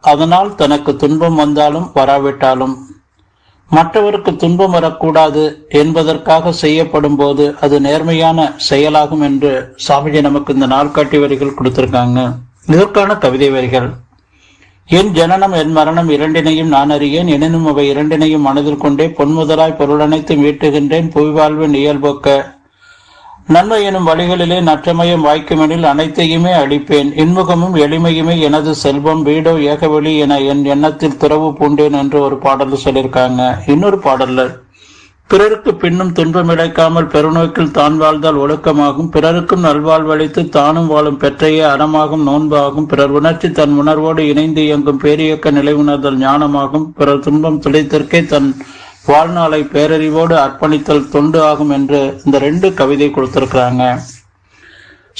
அதனால் தனக்கு துன்பம் வந்தாலும் வராவிட்டாலும். மற்றவருக்கு துன்பம் வரக்கூடாது என்பதற்காக செய்யப்படும் போது அது நேர்மையான செயலாகும் என்று சாமிஜி நமக்கு இந்த நாள்காட்டி வரிகள் கொடுத்திருக்காங்க. இதற்கான கவிதை வரிகள். என் ஜனனம் என் மரணம் இரண்டினையும் நான் அறியேன். எனினும் அவை இரண்டினையும் மனதில் கொண்டே பொன்முதலாய் பொருளனைத்து மீட்டுகின்றேன். புவி வாழ்வின் இயல்பொக்க நன்மை எனும் வழிகளிலே நற்றமயம் வாய்க்குமெனில் அனைத்தையுமே அளிப்பேன். இன்முகமும் எளிமையுமே எனது செல்வம் வீடோ ஏகவெளி என என் எண்ணத்தில் துறவு பூண்டேன் என்று ஒரு பாடல் சொல்லியிருக்காங்க. இன்னொரு பாடல்ல பிறருக்கு பின்னும் துன்பம் இழைக்காமல் பெருநோக்கில் தான் வாழ்ந்தால் ஒழுக்கமாகும். பிறருக்கும் நல்வாழ்வழித்து தானும் வாழும் பெற்றையே அறமாகும் நோன்பாகும். பிறர் உணர்ச்சி தன் உணர்வோடு இணைந்து இயங்கும் பேரியக்க நிலை உணர்தல் ஞானமாகும். பிறர் துன்பம் துளைத்திற்கே தன் வாழ்நாளை பேரறிவோடு அர்ப்பணித்தல் தொண்டு ஆகும் என்று இந்த ரெண்டு கவிதை கொடுத்திருக்கிறாங்க.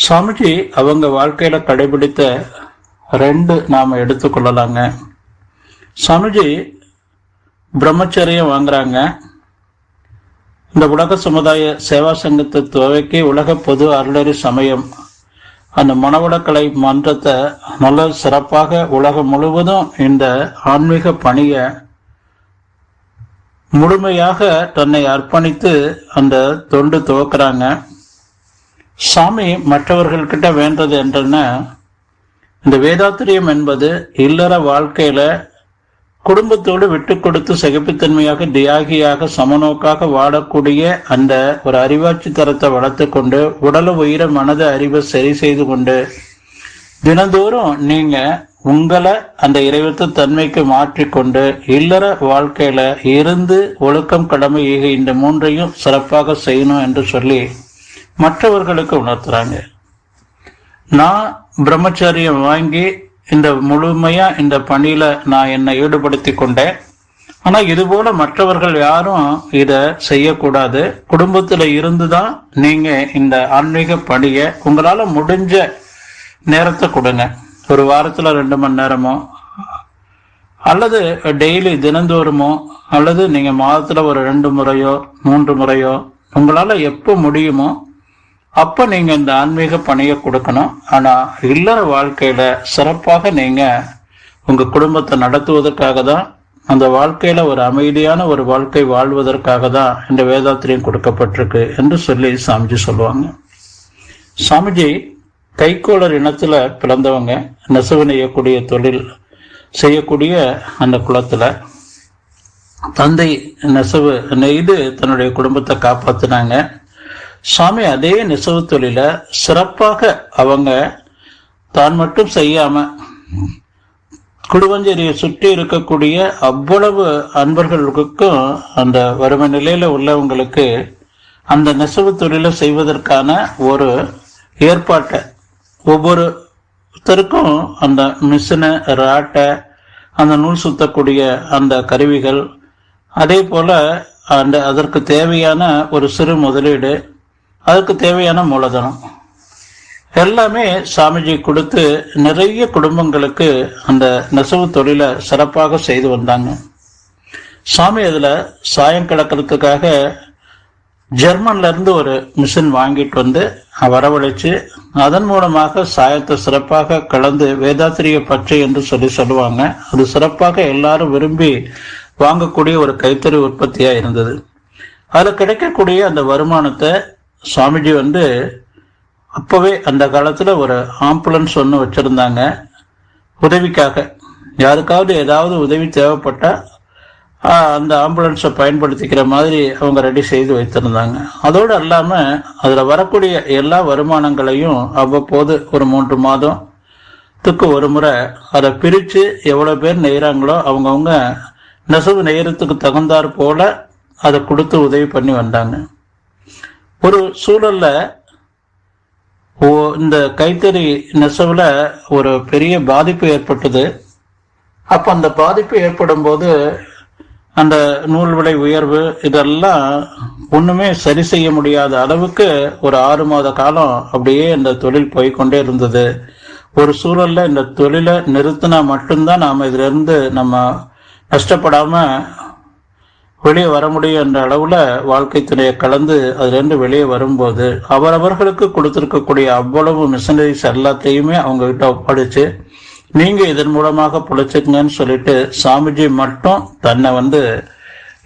சுவாமிஜி அவங்க வாழ்க்கையில கடைபிடித்த ரெண்டு நாம எடுத்துக்கொள்ளலாங்க சுவாமிஜி பிரம்மச்சரியம் வாங்குறாங்க. இந்த உலக சமுதாய சேவா சங்கத்தை துவக்கி உலக பொது அருளறி சமயம். அந்த மனவளக்கலை மன்றத்தை நல்ல சிறப்பாக உலகம் முழுவதும் இந்த ஆன்மீக பணியை முழுமையாக தன்னை அர்ப்பணித்து அந்த தொண்டு துவக்கிறாங்க. சாமி மற்றவர்கள்கிட்ட வேண்டது என்றன இந்த வேதாத்திரியம் என்பது இல்லற வாழ்க்கையில குடும்பத்தோடு விட்டு கொடுத்து சகிப்புத்தன்மையாக தியாகியாக சமநோக்காக வாழக்கூடிய அந்த ஒரு அறிவாட்சி தரத்தை வளர்த்து கொண்டு உடல உயிர மனத அறிவை சரி செய்து கொண்டு தினந்தோறும் நீங்க உங்களை அந்த இறைவத்து தன்மைக்கு மாற்றிக்கொண்டு இல்லற வாழ்க்கையில இருந்து ஒழுக்கம் கடமை ஈக இந்த மூன்றையும் சிறப்பாக செய்யணும் என்று சொல்லி மற்றவர்களுக்கு உணர்த்துறாங்க. நான் பிரம்மச்சரியம் வாங்கி இந்த முழுமையா இந்த பணியில நான் என்னை ஈடுபடுத்தி கொண்டேன். ஆனா இது போல மற்றவர்கள் யாரும் இத செய்யக்கூடாது. குடும்பத்துல இருந்துதான் நீங்க இந்த ஆன்மீக பணியை உங்களால முடிஞ்ச நேரத்தை கொடுங்க. ஒரு வாரத்துல ரெண்டு மணி நேரமோ அல்லது டெய்லி தினந்தோறுமோ அல்லது நீங்க மாதத்துல ஒரு ரெண்டு முறையோ மூன்று முறையோ உங்களால எப்போ முடியுமோ அப்ப நீங்க இந்த ஆன்மீக பணியை கொடுக்கணும். ஆனா இல்லற வாழ்க்கையில சிறப்பாக நீங்க உங்க குடும்பத்தை நடத்துவதற்காக தான் அந்த வாழ்க்கையில ஒரு அமைதியான ஒரு வாழ்க்கை வாழ்வதற்காக தான் இந்த வேதாத்திரியம் கொடுக்கப்பட்டிருக்கு என்று சொல்லி சாமிஜி சொல்லுவாங்க. சாமிஜி கைக்கோளர் இனத்துல பிறந்தவங்க நெசவு நெய்யக்கூடிய தொழில் செய்யக்கூடிய அந்த குளத்துல தந்தை நெசவு நெய்து தன்னுடைய குடும்பத்தை காப்பாத்தினாங்க. சாமி அதே நெசவு தொழில சிறப்பாக அவங்க தான் மட்டும் செய்யாம குடுவஞ்சேரியை சுற்றி இருக்கக்கூடிய அவ்வளவு அன்பர்களுக்கும் அந்த வறுமை நிலையில உள்ளவங்களுக்கு அந்த நெசவு தொழிலை செய்வதற்கான ஒரு ஏற்பாட்டை ஒவ்வொருத்தருக்கும் அந்த மிஷினு ராட்டை அந்த நூல் சுத்தக்கூடிய அந்த கருவிகள் அதே போல அந்த அதற்கு தேவையான ஒரு சிறு முதலீடு அதற்கு தேவையான மூலதனம். எல்லாமே சாமிஜி கொடுத்து நிறைய குடும்பங்களுக்கு அந்த நெசவு தொழிலை சிறப்பாக செய்து வந்தாங்க. சாமி அதில் சாயம் கிடக்கிறதுக்காக ஜெர்மன்ல இருந்து ஒரு மிஷின் வாங்கிட்டு வந்து வரவழைச்சு அதன் மூலமாக சாயத்தை சிறப்பாக கலந்து வேதாத்திரிய பச்சை என்று சொல்லி சொல்லுவாங்க. அது சிறப்பாக எல்லாரும் விரும்பி வாங்கக்கூடிய ஒரு கைத்தறி உற்பத்தியா இருந்தது. அதுல கிடைக்கக்கூடிய அந்த வருமானத்தை சுவாமிஜி வந்து அப்பவே அந்த காலத்துல ஒரு ஆம்புலன்ஸ் ஒன்று வச்சிருந்தாங்க. உதவிக்காக. யாருக்காவது ஏதாவது உதவி தேவைப்பட்டா அந்த ஆம்புலன்ஸை பயன்படுத்திக்கிற மாதிரி அவங்க ரெடி செய்து வைத்திருந்தாங்க. அதோடு அல்லாமல் அதில் வரக்கூடிய எல்லா வருமானங்களையும் அவ்வப்போது ஒரு மூன்று மாதத்துக்கு ஒரு முறை அதை பிரித்து எவ்வளோ பேர் நெய்கிறாங்களோ அவங்கவுங்க நெசவு நெய்கிறதுக்கு தகுந்தாற் போல் அதை கொடுத்து உதவி பண்ணி வந்தாங்க. ஒரு சூழலில் ஓ இந்த கைத்தறி நெசவில் ஒரு பெரிய பாதிப்பு ஏற்பட்டது. அப்போ அந்த பாதிப்பு ஏற்படும் போது அந்த நூல் விலை உயர்வு இதெல்லாம் ஒண்ணுமே சரி செய்ய முடியாத அளவுக்கு ஒரு ஆறு மாத காலம் அப்படியே இந்த தொழில் போய்க்கொண்டே இருந்தது. ஒரு சூழல்ல இந்த தொழிலை நிறுத்தினா மட்டும்தான் நாம இதுல இருந்து நம்ம கஷ்டப்படாமல் வெளியே வர முடியும் என்ற அளவுல வாழ்க்கை துறையை கலந்து அதுலேருந்து வெளியே வரும்போது அவரவர்களுக்கு கொடுத்திருக்கக்கூடிய அவ்வளவு மிஷினரிஸ் எல்லாத்தையுமே அவங்க கிட்ட ஒப்படைச்சு நீங்க இதன் மூலமாக பிழைச்சுக்கங்கன்னு சொல்லிட்டு சாமிஜி மட்டும் தன்னை வந்து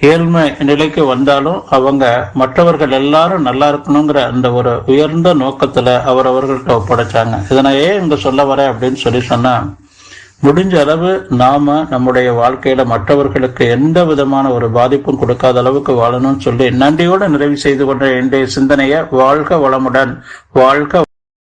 ஏழ்மை நிலைக்கு வந்தாலும் அவங்க மற்றவர்கள் எல்லாரும் நல்லா இருக்கணுங்கிற அந்த ஒரு உயர்ந்த நோக்கத்துல அவரவர்கள்ட்ட ஒப்படைச்சாங்க. இதனை ஏன் இங்க சொல்ல வரேன் அப்படின்னு சொல்லி சொன்னா முடிஞ்ச அளவு நாம நம்முடைய வாழ்க்கையில மற்றவர்களுக்கு எந்த விதமான ஒரு பாதிப்பும் கொடுக்காத அளவுக்கு வாழணும்னு சொல்லி நன்றியோடு நிறைவு செய்து கொண்ட என்னுடைய சிந்தனையை வாழ்க வளமுடன் வாழ்க